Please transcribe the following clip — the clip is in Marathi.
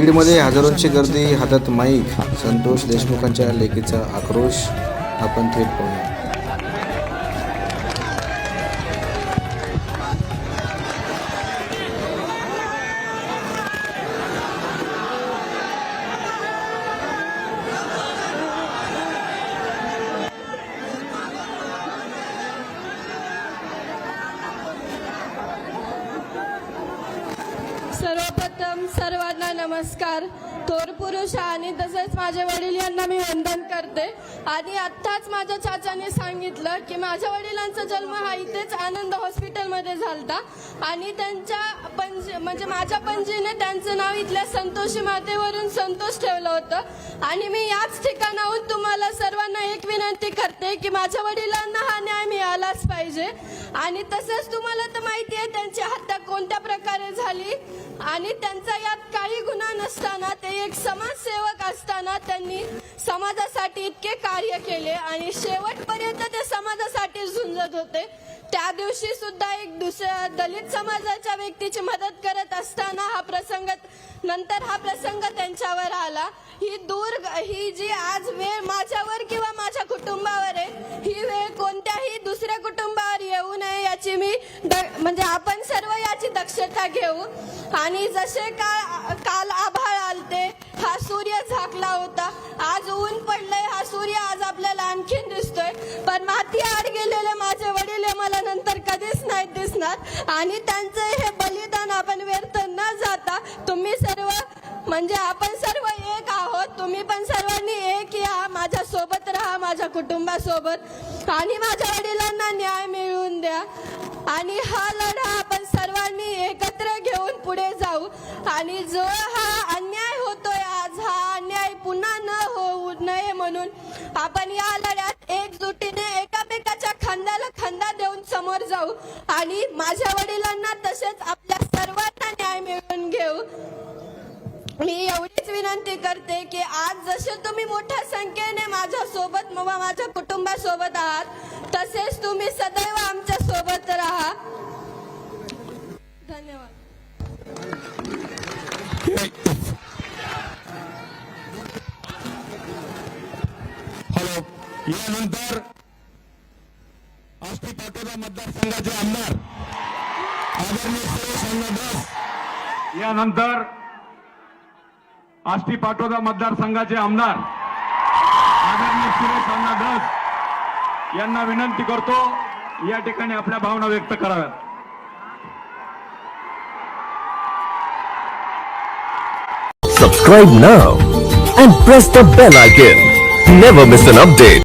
बीडमध्ये हजारोंची गर्दी हातात माईक संतोष देशमुखांच्या लेखीचा आक्रोश आपण थेट पाहूया. सर्वप्रथम सर्वांना नमस्कार. थोर पुरुष आणि तसेच माझे वडील यांना मी वंदन करते. आणि आत्ताच माझ्या चाचाने सांगितलं की माझ्या वडिलांचा जन्म हा इथेच आनंद हॉस्पिटलमध्ये झालता. आणि त्यांच्या पंज म्हणजे माझ्या पणजीने त्यांचं नाव इथल्या संतोषी मातेवरून संतोष ठेवलं होतं. आणि मी याच ठिकाणाहून तुम्हाला सर्वांना एक विनंती करते की माझ्या वडिलांना हा न्याय मिळालाच पाहिजे. आणि तसंच तुम्हाला तर माहिती आहे त्यांची कोणत्या प्रकारे झाली आणि त्यांचा यात काही गुन्हा नसताना ते एक समाजसेवक असताना त्यांनी समाजासाठी इतके कार्य केले आणि शेवटपर्यंत ते समाजासाठी झुंजत होते. त्या दिवशी सुद्धा एक दुसऱ्या दलित समाजाच्या व्यक्तीची मदत करत असताना हा प्रसंग नंतर हा प्रसंग त्यांच्यावर आला. ही दूर ही जी आज वेळ माझ्यावर किंवा म्हणजे आपण सर्व याची दक्षता घेऊ. आणि जसे काल काल आभाळ आलते हा सूर्य झाकला होता. आज ऊन पडलंय हा सूर्य आज आपल्याला आणखीन दिसतोय. पण माती आड गेलेले माझे वडील मला नंतर कधीच नाही दिसणार. आणि त्यांचे हे बलिदान आपण व्यर्थ न जाता तुम्ही सर्व म्हणजे आपण सर्व एक आहोत. तुम्ही पण सर्वांनी एक या माझ्या सोबत माझ्या कुटुंबासोबत आणि माझ्या वडिलांना न्याय मिळवून द्या. आणि हा लढा आपण सर्वांनी एकत्र घेऊन पुढे जाऊ. आणि जो हा अन्याय होतोय आज हा अन्याय पुन्हा न होऊ नये म्हणून आपण या लढ्यात एकजुटीने एकामेकाच्या खांद्याला खांदा देऊन समोर जाऊ. आणि माझ्या वडिलांना तसेच आपल्या सर्वांना न्याय मिळवून घेऊ. मी एवढीच विनंती करते की आज जसे तुम्ही मोठ्या संख्येत सोबत माझ्या कुटुंबासोबत आहात. तसेच तुम्ही सदैव आमच्यासोबत राहा. धन्यवाद. हॅलो यानंतर आष्टी पाटोदा मतदारसंघाचे आमदार आदरणीय सुरेश यानंतर आष्टी पाटोदा मतदारसंघाचे आमदार आदरणीय सुरेश अण्णा दास यांना विनंती करतो या ठिकाणी आपल्या भावना व्यक्त कराव्यात. सबस्क्राईब ना and press the bell icon never miss an update